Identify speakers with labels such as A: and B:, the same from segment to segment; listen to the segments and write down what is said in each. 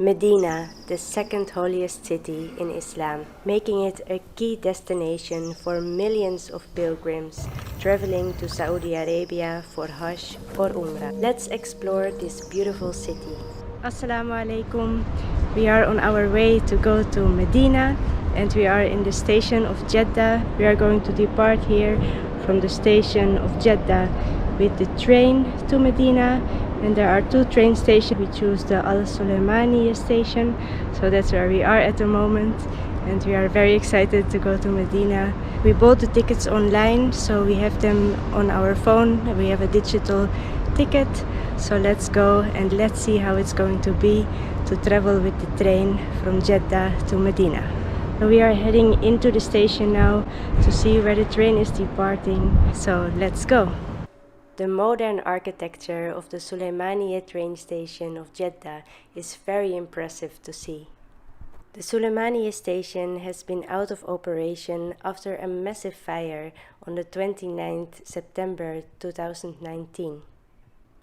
A: Medina, the second holiest city in Islam, making it a key destination for millions of pilgrims traveling to Saudi Arabia for Hajj or Umrah. Let's explore this beautiful city. Assalamu alaikum. We are on our way to go to Medina and we are in the station of Jeddah. We are going to depart here from the station of Jeddah with the train to Medina and there are two train stations. We choose the Al Suleimani station. So that's where we are at the moment. And we are very excited to go to Medina. We bought the tickets online so we have them on our phone. We have a digital ticket. So let's go and let's see how it's going to be to travel with the train from Jeddah to Medina. We are heading into the station now to see where the train is departing. So let's go the modern architecture of the Suleymaniye train station of Jeddah is very impressive to see. The Suleymaniye station has been out of operation after a massive fire on the 29th September 2019.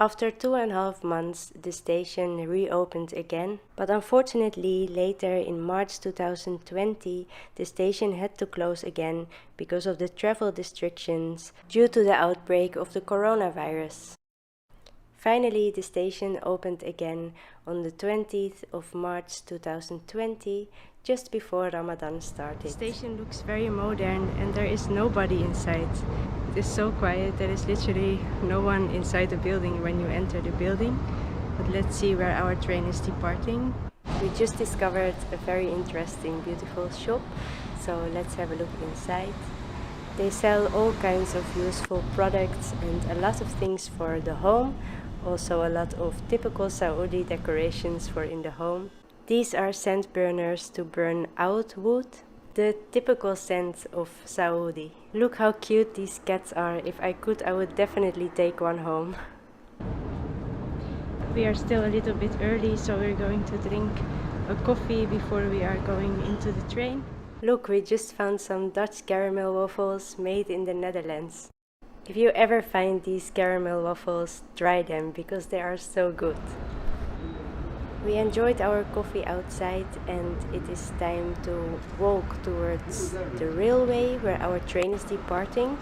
A: After two and a half months, the station reopened again, but unfortunately, later in March 2020, the station had to close again because of the travel restrictions due to the outbreak of the coronavirus. Finally, the station opened again on the 20th of March 2020, just before Ramadan started. The station looks very modern and there is nobody inside. Is so quiet, there is literally no one inside the building when you enter the building. But let's see where our train is departing. We just discovered a very interesting, beautiful shop, so let's have a look inside. They sell all kinds of useful products and a lot of things for the home, also a lot of typical Saudi decorations for in the home. These are scent burners to burn out wood, the typical scent of Saudi. Look how cute these cats are. If I could, I would definitely take one home. We are still a little bit early, so we're going to drink a coffee before we are going into the train. Look, we just found some Dutch caramel waffles made in the Netherlands. If you ever find these caramel waffles, try them because they are so good. We enjoyed our coffee outside and it is time to walk towards the railway where our train is departing.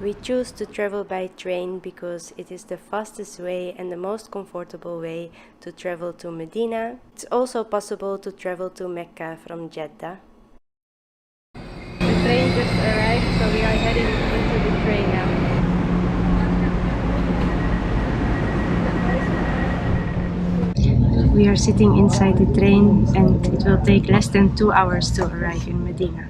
A: We choose to travel by train because it is the fastest way and the most comfortable way to travel to Medina. It's also possible to travel to Mecca from Jeddah. Train just arrived, so we are heading into the train now. We are sitting inside the train and it will take less than two hours to arrive in Medina.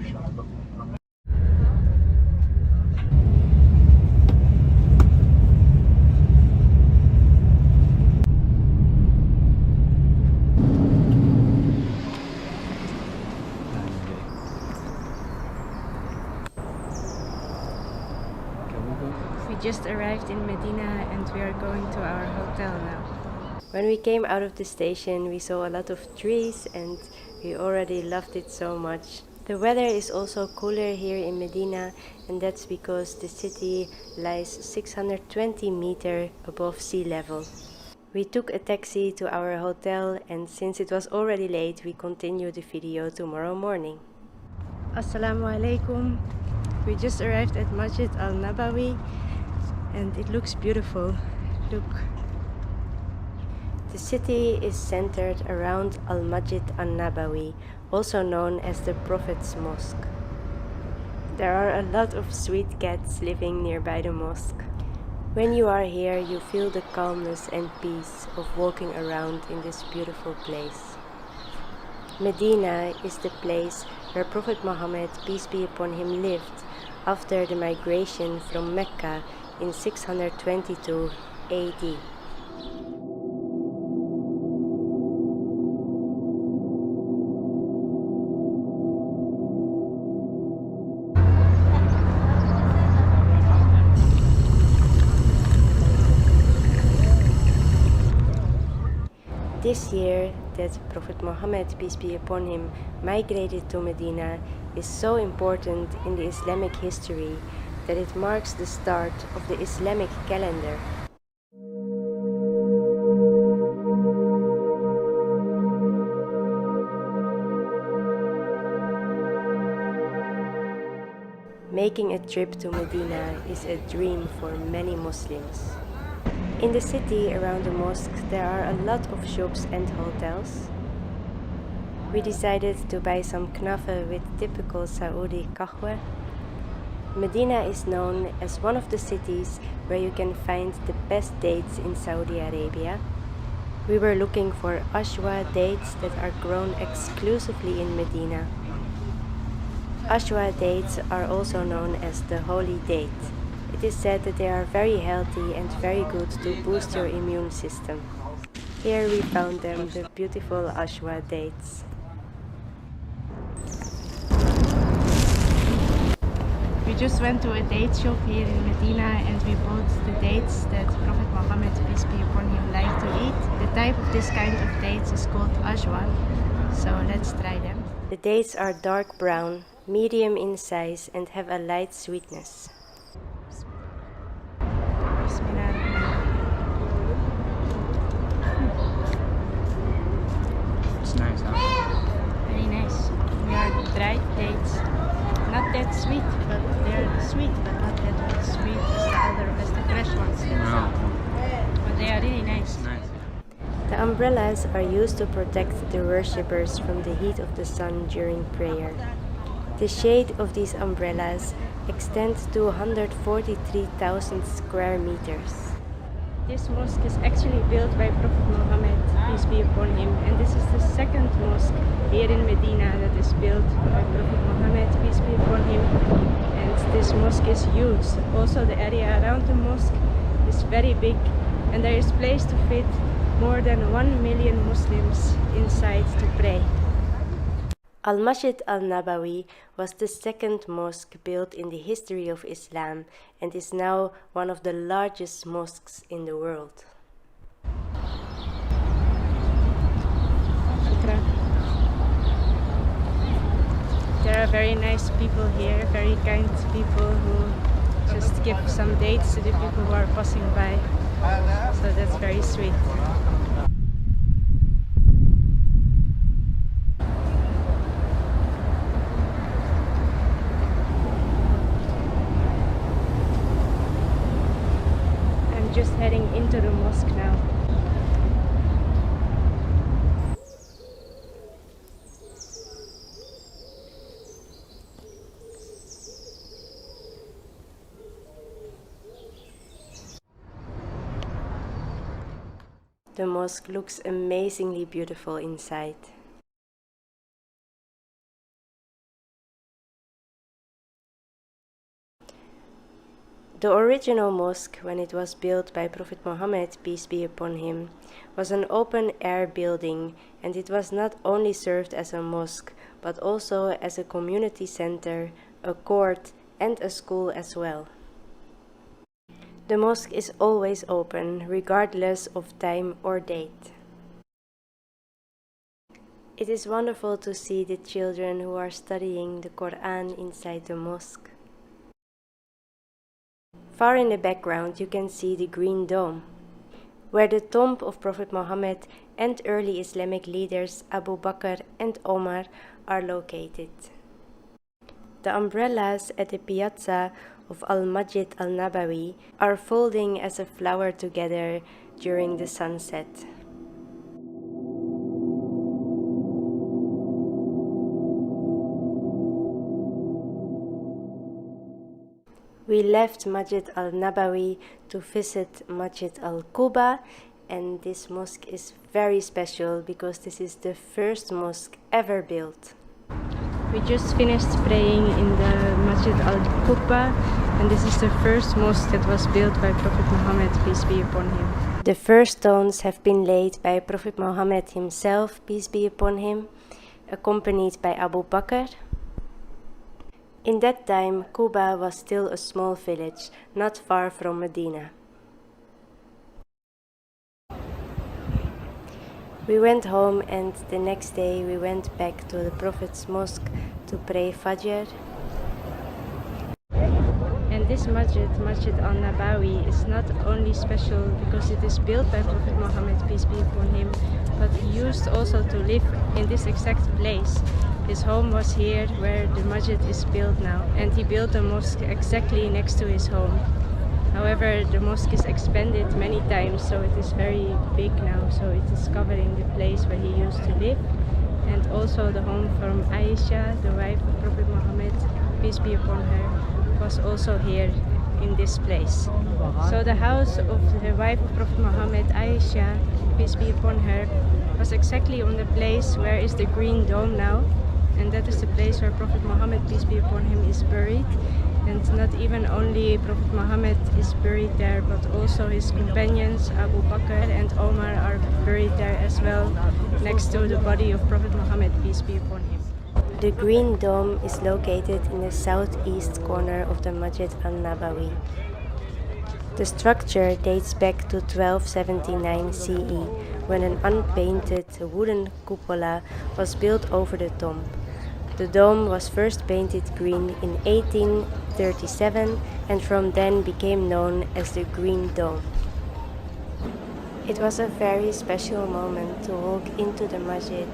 A: Just arrived in Medina and we are going to our hotel now. When we came out of the station, we saw a lot of trees and we already loved it so much. The weather is also cooler here in Medina and that's because the city lies 620 meters above sea level. We took a taxi to our hotel and since it was already late, we continue the video tomorrow morning. Assalamu alaikum. We just arrived at Masjid Al Nabawi and it looks beautiful. Look. The city is centered around Al-Masjid An-Nabawi also known as the Prophet's Mosque. There are a lot of sweet cats living nearby the mosque. When you are here you feel the calmness and peace of walking around in this beautiful place. Medina is the place where Prophet Muhammad peace be upon him lived after the migration from Mecca in 622 AD. This year that Prophet Muhammad, peace be upon him, migrated to Medina is so important in the Islamic history that it marks the start of the Islamic calendar. Making a trip to Medina is a dream for many Muslims. In the city around the mosque, there are a lot of shops and hotels. We decided to buy some knafe with typical Saudi kahwa. Medina is known as one of the cities where you can find the best dates in Saudi Arabia. We were looking for Ashwa dates that are grown exclusively in Medina. Ashwa dates are also known as the holy date. It is said that they are very healthy and very good to boost your immune system. Here we found them, the beautiful Ashwa dates.
B: We just went to a date shop here in Medina and we bought the dates that Prophet Muhammad, peace be upon him, liked to eat. The type of this kind of dates is called ashwa. So let's try them.
A: The dates are dark brown, medium in size, and have a light sweetness.
C: It's nice, huh?
B: Very nice. We are dried dates. Not that sweet, but they're sweet, but not that sweet as the other, as the fresh ones.
C: No,
B: But they are really nice.
C: nice.
A: The umbrellas are used to protect the worshippers from the heat of the sun during prayer. The shade of these umbrellas extends to 143,000 square meters.
B: This mosque is actually built by Prophet Muhammad, peace be upon him, and this is the second mosque here in Medina that is built by Prophet Muhammad, peace be upon him. This mosque is huge. Also, the area around the mosque is very big, and there is place to fit more than 1 million Muslims inside to pray.
A: Al Masjid al Nabawi was the second mosque built in the history of Islam and is now one of the largest mosques in the world.
B: Shukran. There are very nice people here, very kind people who just give some dates to the people who are passing by. So that's very sweet. I'm just heading into the mosque now.
A: The mosque looks amazingly beautiful inside. The original mosque, when it was built by Prophet Muhammad, peace be upon him, was an open air building and it was not only served as a mosque but also as a community center, a court, and a school as well. The mosque is always open, regardless of time or date. It is wonderful to see the children who are studying the Quran inside the mosque. Far in the background, you can see the Green Dome, where the tomb of Prophet Muhammad and early Islamic leaders Abu Bakr and Omar are located. The umbrellas at the piazza of Al Masjid Al Nabawi are folding as a flower together during the sunset. We left Masjid Al Nabawi to visit Masjid Al Quba, and this mosque is very special because this is the first mosque ever built.
B: We just finished praying in the Masjid Al Qubba, and this is the first mosque that was built by Prophet Muhammad, peace be upon him.
A: The first stones have been laid by Prophet Muhammad himself, peace be upon him, accompanied by Abu Bakr. In that time, Quba was still a small village, not far from Medina. We went home and the next day we went back to the Prophet's mosque to pray Fajr.
B: And this masjid, Masjid al Nabawi, is not only special because it is built by Prophet Muhammad, peace be upon him, but he used also to live in this exact place. His home was here where the masjid is built now, and he built a mosque exactly next to his home. However, the mosque is expanded many times, so it is very big now, so it is covering the place where he used to live, and also the home from Aisha, the wife of Prophet Muhammad, peace be upon her, was also here in this place. So the house of the wife of Prophet Muhammad, Aisha, peace be upon her, was exactly on the place where is the green dome now, and that is the place where Prophet Muhammad, peace be upon him, is buried. And not even only Prophet Muhammad is buried there, but also his companions Abu Bakr and Omar are buried there as well, next to the body of Prophet Muhammad, peace be upon him.
A: The Green Dome is located in the southeast corner of the Masjid al Nabawi. The structure dates back to 1279 CE when an unpainted wooden cupola was built over the tomb. The dome was first painted green in 1837 and from then became known as the Green Dome. It was a very special moment to walk into the masjid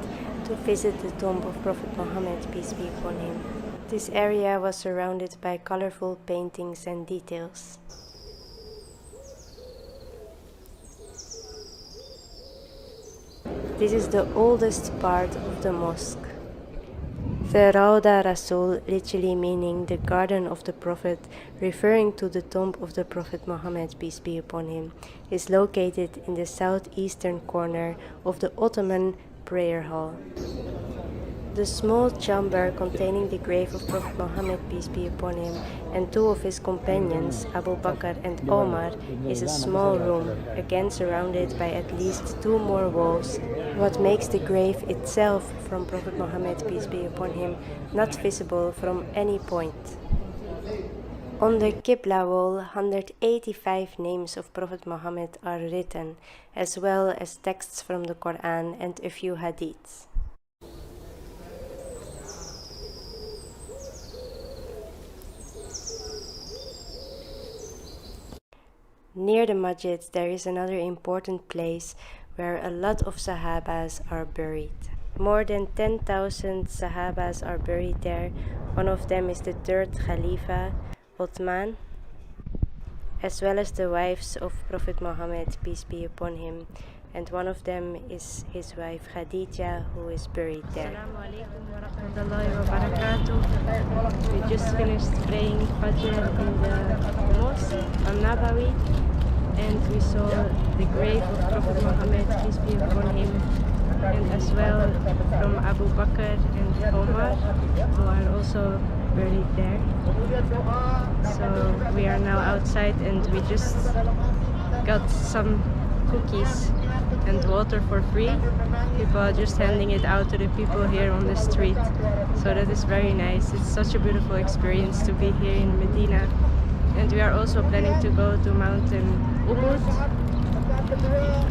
A: to visit the tomb of Prophet Muhammad, peace be upon him. This area was surrounded by colorful paintings and details. This is the oldest part of the mosque. The Rauda Rasul, literally meaning the garden of the Prophet, referring to the tomb of the Prophet Muhammad, peace be upon him, is located in the southeastern corner of the Ottoman prayer hall. The small chamber containing the grave of Prophet Muhammad, peace be upon him, and two of his companions, Abu Bakr and Omar, is a small room, again surrounded by at least two more walls. What makes the grave itself from Prophet Muhammad, peace be upon him, not visible from any point. On the Qibla wall, 185 names of Prophet Muhammad are written, as well as texts from the Quran and a few hadiths. Near the masjid, there is another important place where a lot of Sahabas are buried. More than 10,000 Sahabas are buried there. One of them is the third Khalifa, Uthman, as well as the wives of Prophet Muhammad, peace be upon him. And one of them is his wife Khadija, who is buried there.
B: We just finished praying Fajr in the mosque al Nabawi and we saw the grave of Prophet Muhammad, peace be upon him, and as well from Abu Bakr and Omar, who are also buried there. So we are now outside and we just got some cookies and water for free. People are just handing it out to the people here on the street. So that is very nice. It's such a beautiful experience to be here in Medina. And we are also planning to go to Mountain Ubud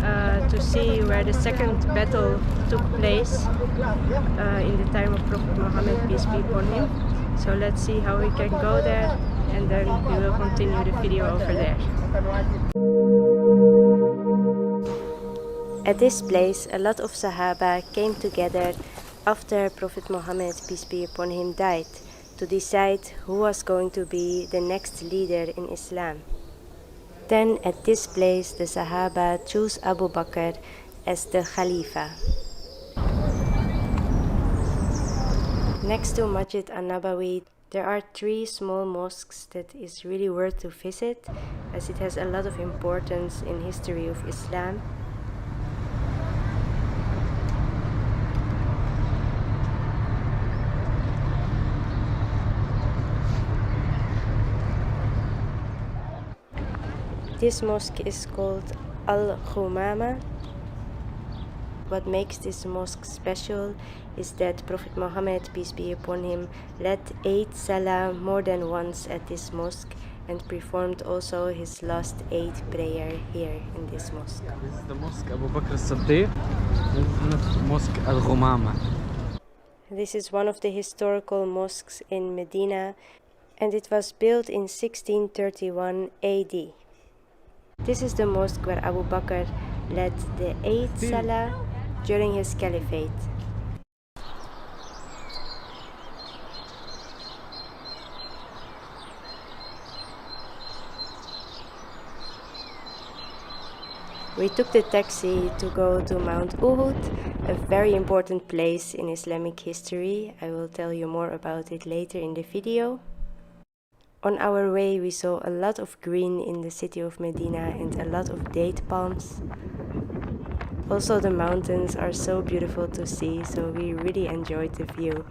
B: uh, to see where the second battle took place uh, in the time of Prophet Muhammad, peace be upon him. So let's see how we can go there and then we will continue the video over there.
A: At this place, a lot of Sahaba came together after Prophet Muhammad, peace be upon him, died to decide who was going to be the next leader in Islam. Then, at this place, the Sahaba chose Abu Bakr as the Khalifa. Next to Masjid an Nabawi, there are three small mosques that is really worth to visit as it has a lot of importance in history of Islam. This mosque is called Al Khumama. What makes this mosque special is that Prophet Muhammad, peace be upon him, led eight salah more than once at this mosque, and performed also his last eight prayer here in this mosque.
C: This is the mosque Abu Bakr as-Siddiq. This is the mosque Al Ghumama.
A: This is one of the historical mosques in Medina and it was built in 1631 AD. This is the mosque where Abu Bakr led the Eid Salah during his caliphate. We took the taxi to go to Mount Uhud, a very important place in Islamic history. I will tell you more about it later in the video. On our way, we saw a lot of green in the city of Medina and a lot of date palms. Also, the mountains are so beautiful to see, so we really enjoyed the view.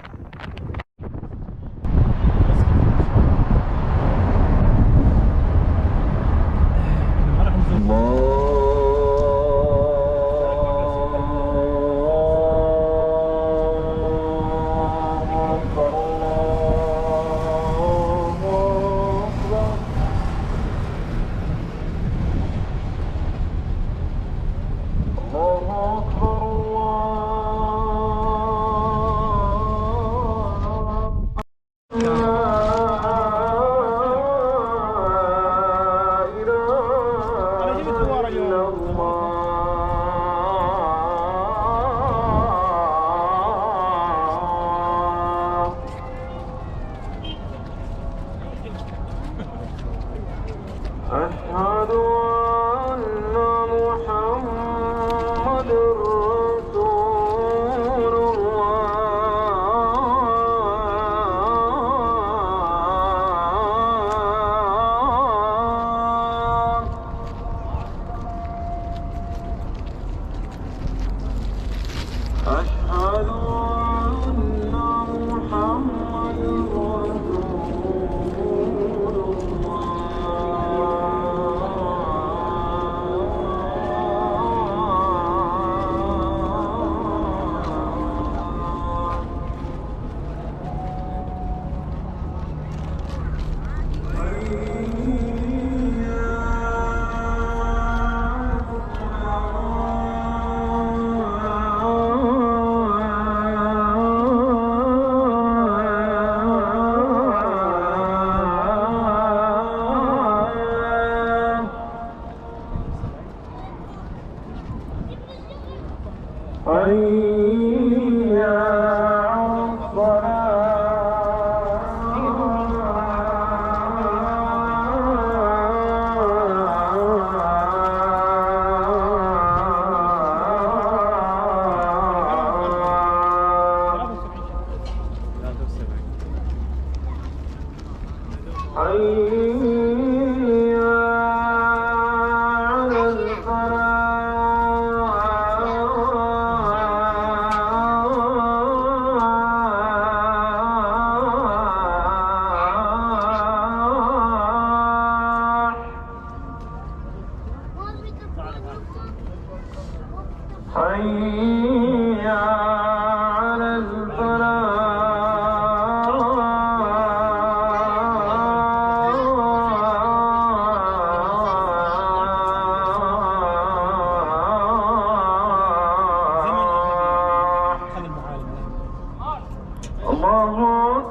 D: I.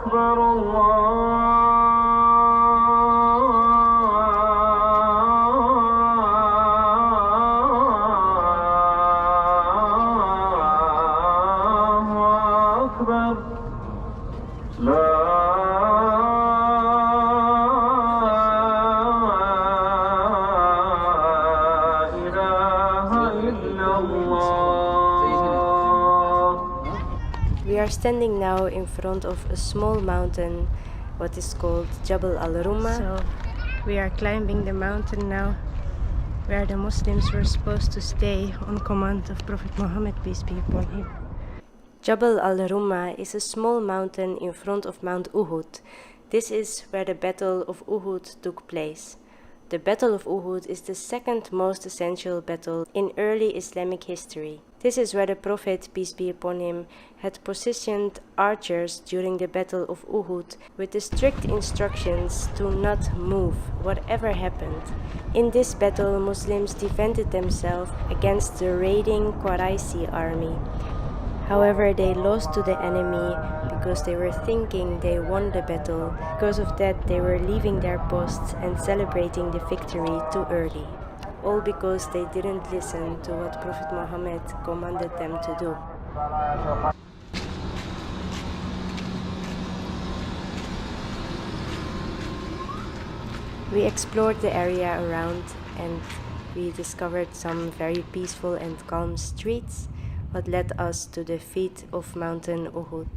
D: أكبر الله
A: standing now in front of a small mountain, what is called Jabal al Rumma. So we are climbing the mountain now, where the Muslims were supposed to stay on command of Prophet Muhammad, peace be upon him. Jabal al Rumma is a small mountain in front of Mount Uhud. This is where the Battle of Uhud took place. The Battle of Uhud is the second most essential battle in early Islamic history. This is where the Prophet, peace be upon him, had positioned archers during the Battle of Uhud with the strict instructions to not move, whatever happened. In this battle, Muslims defended themselves against the raiding Qurayshi army. However, they lost to the enemy because they were thinking they won the battle. Because of that, they were leaving their posts and celebrating the victory too early. All because they didn't listen to what Prophet Muhammad commanded them to do. We explored the area around and we discovered some very peaceful and calm streets, what led us to the feet of Mountain Uhud.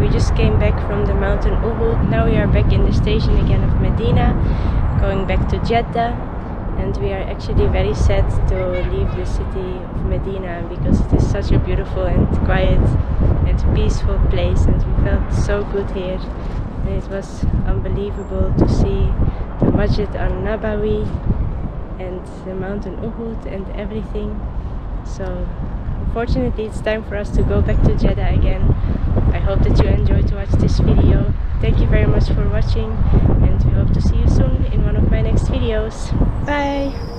A: We just came back from the mountain Uhud. Now we are back in the station again of Medina, going back to Jeddah. And we are actually very sad to leave the city of Medina because it is such a beautiful and quiet and peaceful place, and we felt so good here. And it was unbelievable to see the Masjid al Nabawi and the mountain Uhud and everything. So unfortunately it's time for us to go back to Jeddah again. I hope that you enjoyed to watch this video. Thank you very much for watching and we hope to see you soon in one of my next videos. Bye!